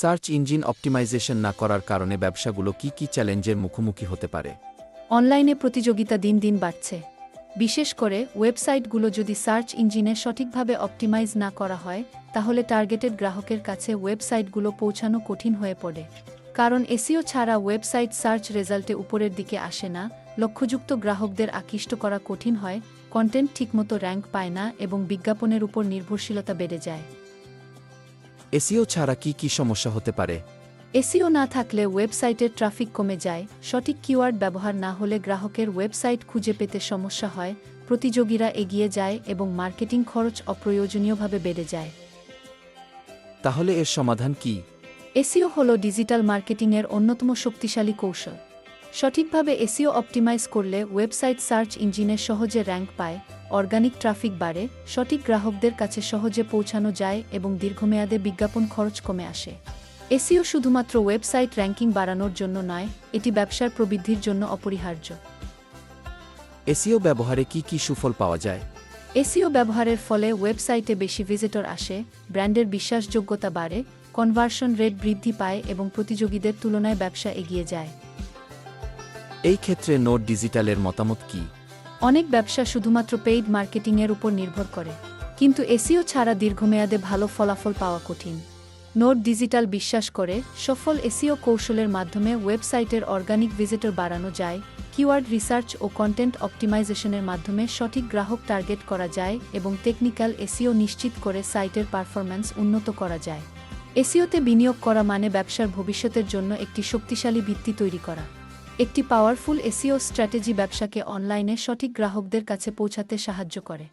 Search engine optimisation না করার কারণে ব্যবসাগুলো কি কি চ্যালেঞ্জের মুখোমুখি হতে পারে? অনলাইনে প্রতিযোগিতা দিন দিন বাড়ছে। বিশেষ করে ওয়েবসাইটগুলো যদি সার্চ ইঞ্জিনে সঠিকভাবে অপটিমাইজ না করা হয়, তাহলে টার্গেটেড গ্রাহকের কাছে ওয়েবসাইটগুলো পৌঁছানো কঠিন হয়ে পড়ে। কারণ এসিও ছাড়া ওয়েবসাইট সার্চ রেজাল্টে উপরের দিকে আসে না, লক্ষ্যযুক্ত গ্রাহকদের আকৃষ্ট করা কঠিন হয়, কন্টেন্ট ঠিকমতো র্যাঙ্ক পায় না এবং বিজ্ঞাপনের উপর নির্ভরশীলতা বেড়ে যায়। এসিও ছাড়া কি কি সমস্যা হতে পারে? এসিও না থাকলে ওয়েবসাইটের ট্রাফিক কমে যায়। সঠিক কিওয়ার্ড ব্যবহার না হলে গ্রাহকের ওয়েবসাইট খুঁজে পেতে সমস্যা হয় প্রতিযোগীরা এগিয়ে যায় এবং মার্কেটিং খরচ অপ্রয়োজনীয়ভাবে বেড়ে যায়। তাহলে এর সমাধান কি? এসিও হল ডিজিটাল মার্কেটিংয়ের অন্যতম শক্তিশালী কৌশল। সঠিকভাবে এসিও অপটিমাইজ করলে ওয়েবসাইট সার্চ ইঞ্জিনে সহজে র্যাঙ্ক পায় অর্গানিক ট্রাফিক বাড়ে সঠিক গ্রাহকদের কাছে সহজে পৌঁছানো যায় এবং দীর্ঘমেয়াদে বিজ্ঞাপন খরচ কমে আসে। এসিও শুধুমাত্র ওয়েবসাইট র্যাঙ্কিং বাড়ানোর জন্য নয় এটি ব্যবসার প্রবৃদ্ধির জন্য অপরিহার্য। এসিও ব্যবহারে কি কি সুফল পাওয়া যায়? এসিও ব্যবহারের ফলে ওয়েবসাইটে বেশি ভিজিটর আসে ব্র্যান্ডের বিশ্বাসযোগ্যতা বাড়ে কনভার্সন রেট বৃদ্ধি পায় এবং প্রতিযোগীদের তুলনায় ব্যবসা এগিয়ে যায়। এই ক্ষেত্রে নোট ডিজিটালের মতামত কি? অনেক ব্যবসা শুধুমাত্র পেইড মার্কেটিংয়ের উপর নির্ভর করে, কিন্তু এসিও ছাড়া দীর্ঘমেয়াদে ভালো ফলাফল পাওয়া কঠিন। নোট ডিজিটাল বিশ্বাস করে, সফল এসিও কৌশলের মাধ্যমে ওয়েবসাইটের অর্গানিক ভিজিটর বাড়ানো যায়, কিওয়ার্ড রিসার্চ ও কন্টেন্ট অপটিমাইজেশনের মাধ্যমে সঠিক গ্রাহক টার্গেট করা যায় এবং টেকনিক্যাল এসিও নিশ্চিত করে সাইটের পারফরম্যান্স উন্নত করা যায়। এসিওতে বিনিয়োগ করা মানে ব্যবসার ভবিষ্যতের জন্য একটি শক্তিশালী ভিত্তি তৈরি করা। একটি পাওয়ারফুল এসিও স্ট্র্যাটেজি ব্যবসাকে অনলাইনে সঠিক গ্রাহকদের কাছে পৌঁছাতে সাহায্য করে।